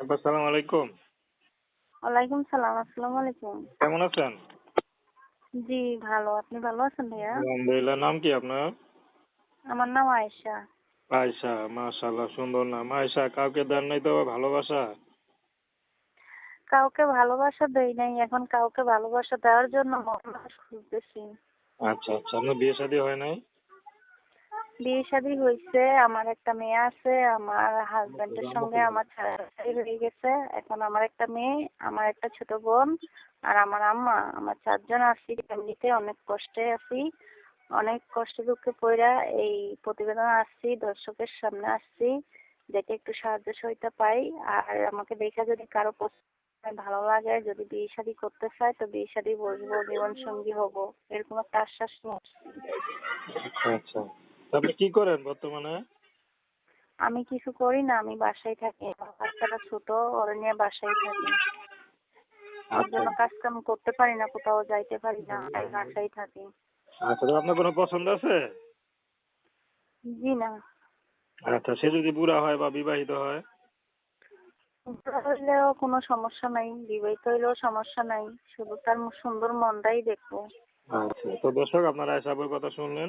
আসসালামু আলাইকুম। ওয়ালাইকুম সালাম আসসালামু আলাইকুম। কেমন আছেন? জি ভালো। আপনি ভালো আছেন ভাইয়া? আলহামদুলিল্লাহ। নাম কি আপনার? আমার নাম আয়েশা। আয়শা মাশাআল্লাহ সুন্দর নাম। আয়শা কাউকে দেন নাই তো ভালোবাসা? কাউকে ভালোবাসা দেই নাই এখন কাউকে ভালোবাসা দেওয়ার জন্য মানুষ খুঁজতেছি আচ্ছা আচ্ছা। আপনার বিয়ে শাদী হয় নাই? বিয়ে শাদী হয়েছে আমার একটা মেয়ে আছে, আমার হাজবেন্ডের সঙ্গে আমার ছাড়াছাড়ি হয়ে গেছে। এখন আমার একটা মেয়ে, আমার একটা ছোট বোন আর আমার আম্মা। আমার চারজন আছি, ফ্যামিলিতে অনেক কষ্টে আছি, অনেক কষ্ট দুঃখে পড়া এই প্রতিবেদন আসছি, দর্শকের সামনে আসছি যাতে একটু সাহায্য সহায়তা পাই। আর আমাকে দেখে যদি কারও ভালো লাগে, যদি বিয়ে শাদী করতে চায়, তো বিয়ে শাদী বসবো জীবন সঙ্গী হব, এরকম একটা আশ্বাস। আচ্ছা আচ্ছা। আপনি কি করেন বর্তমানে? আমি কিছু করি না আমি বাসায় থাকি। আমার বাচ্চাটা ছোট ওর নিয়ে বাসায় থাকি। ওর জন্য কাজ কাম করতে পারি না কোথাও যাইতে পারি না তাই বাসায় থাকি। আচ্ছা তো আপনার কোনো পছন্দ আছে? জি না। আচ্ছা সে যদি বুড়া হয় বা বিবাহিত হয়? বুড়া হইলেও কোনো সমস্যা নাই বিবাহিত হইলেও সমস্যা নাই শুধু তার সুন্দর মনটাই দেখব। আচ্ছা তো দর্শক আপনারা আশাপুর কথা শুনলেন।